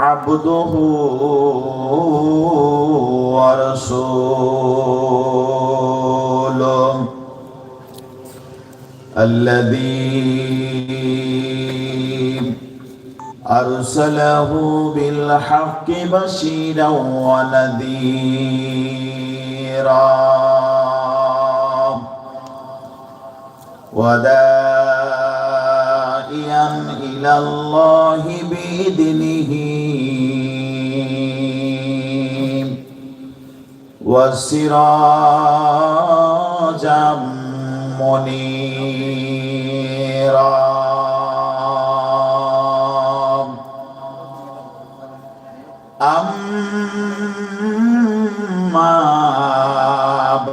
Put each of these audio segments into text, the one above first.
عبده ورسوله الذي أرسله بالحق بشيرا ونذيرا وداعيا إلى الله بإذنه وسراجا منيرا. أما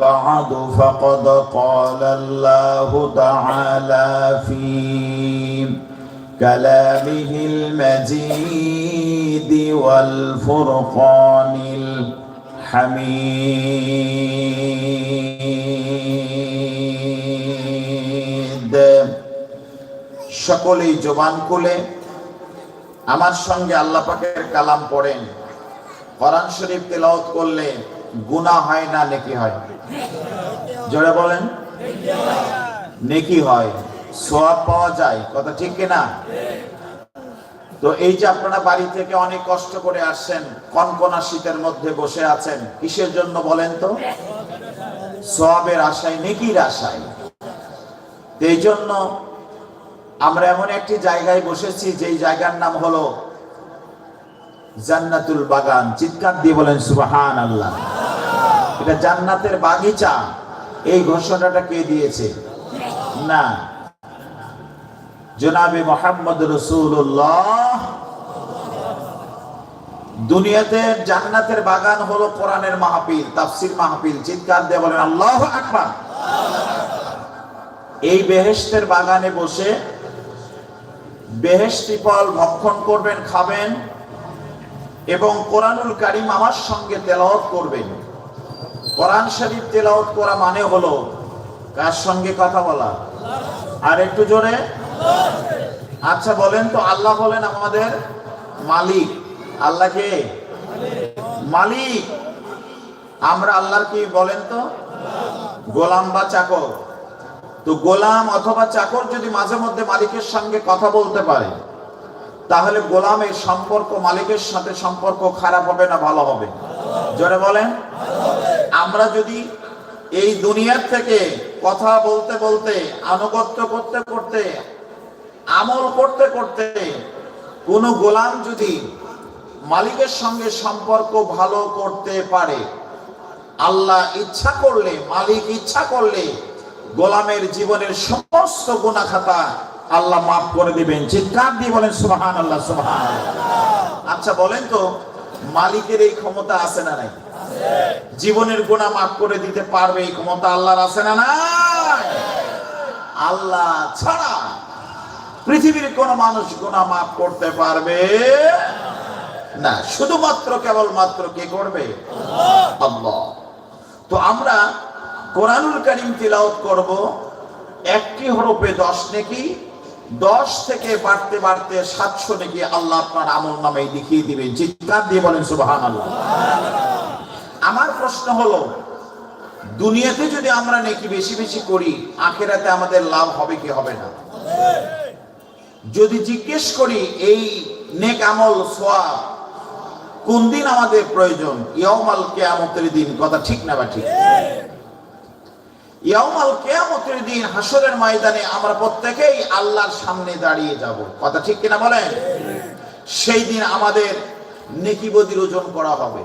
بعد فقد قال الله تعالى في كلامه المجيد والفرقان الحميد সকলেই জবান খুলে, আমার সঙ্গে আল্লাহ পাকের কালাম পড়েন। কোরআন শরীফ তেলাওয়াত করলে গুনাহ হয় না, নেকি হয়? জোরে বলেন। নেকি হয়। সোয়াব পাওয়া যায়, কথা ঠিক কিনা? তো এই যে আপনারা বাড়ি থেকে অনেক কষ্ট করে আসছেন, কনকনা শীতের মধ্যে বসে আছেন, কিসের জন্য বলেন তো? সোয়াবের আশায়, নেকির আশায়। এই জন্য আমরা এমন একটি জায়গায় বসেছি, যেই জায়গার নাম হলো জান্নাতুল বাগান। চিৎকার দিয়ে বলেন সুবাহান আল্লাহ এটা জান্নাতের বাগিচা। এই ঘোষণাটা কে দিয়েছে? না। জনাবে মোহাম্মদ রসুল্লাহ। দুনিয়াতে জান্নাতের বাগান হলো কোরআনের মাহফিল, তাফসির মাহফিল। চিৎকার দিয়ে বলেন, আল্লাহ আকবার। এই বেহেশতের বাগানে বসে বেহেশতি ফল ভক্ষণ করবেন, খাবেন এবং কোরআনুল কারিম আমার সঙ্গে তেলাওয়াত করবেন। কোরআন শরীফ তেলাওয়াত করা মানে হলো কার সঙ্গে কথা বলা? আর একটু জোরে। আচ্ছা বলেন তো, আল্লাহ বলেন আমাদের মালিক। আল্লাহ কে? মালিক। আমরা আল্লাহর কি বলেন তো? গোলাম বা চাকর। তো গোলাম অথবা চাকর যদি মাঝে মধ্যে মালিকের সঙ্গে কথা বলতে পারে, তাহলে গোলামের সম্পর্ক মালিকের সাথে সম্পর্ক খারাপ হবে না ভালো হবে? জোরে বলেন। আমরা যদি এই দুনিয়ার থেকে কথা বলতে বলতে, আনুগত্য করতে করতে আমল করতে করতে কোন গোলাম যদি মালিকের সঙ্গে সম্পর্ক ভালো করতে পারে, আল্লাহ ইচ্ছা করলে, মালিক ইচ্ছা করলে গোলামের জীবনের সমস্ত গুণা খাতা আল্লাহ মাফ করে দিবেন। চিৎকার দিয়ে বলেন সুবাহান আল্লাহ সুবাহান আচ্ছা বলেন তো, মালিকের এই ক্ষমতা আছে না নাই? জীবনের গুণা মাফ করে দিতে পারবে এই ক্ষমতা আল্লাহর আছে না নাই? আল্লাহ ছাড়া পৃথিবীর কোন মানুষ গুণা মাফ করতে পারবে না। শুধুমাত্র কেবলমাত্র কে করবে? আল্লাহ। তো আমরা কোরআনুল কারিম তিলাওয়াত করব। একটি হরফে দশ নেকি, দশ থেকে বাড়তে বাড়তে সাতশো নেকি আল্লাহ আপনার আমল নামে দেখিয়ে দিবেন চিৎকার দিয়ে বলেন সুবাহান আল্লাহ আমার প্রশ্ন হলো, দুনিয়াতে যদি আমরা নেকি বেশি বেশি করি, আখেরাতে আমাদের লাভ হবে কি হবে না? যদি জিজ্ঞেস করি, এই নেক আমল, সোয়াব কোন দিন আমাদের প্রয়োজন? ইয়ামাল কেয়ামতের দিন, কথা ঠিক না বা ঠিক? ইয়ামাল কেয়ামতের দিন হাসরের ময়দানে আমরা প্রত্যেকেই আল্লাহর সামনে দাঁড়িয়ে যাব। কথা ঠিক কিনা বলেন? সেই দিন আমাদের নেকি বদির ওজন করা হবে।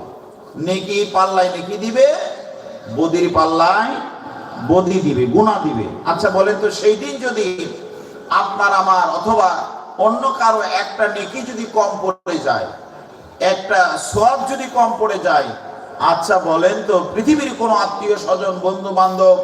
নেকি পাল্লায় নেকি দিবে, বদির পাল্লায় বদি দিবে গুণা দিবে। আচ্ছা বলেন তো, সেই দিন যদি আপনার আমার অথবা অন্য কারও একটা নেকি যদি কম পড়ে যায়, একটা সব যদি কম পড়ে যায় আচ্ছা বলেন তো, পৃথিবীর কোনো আত্মীয় স্বজন বন্ধু বান্ধব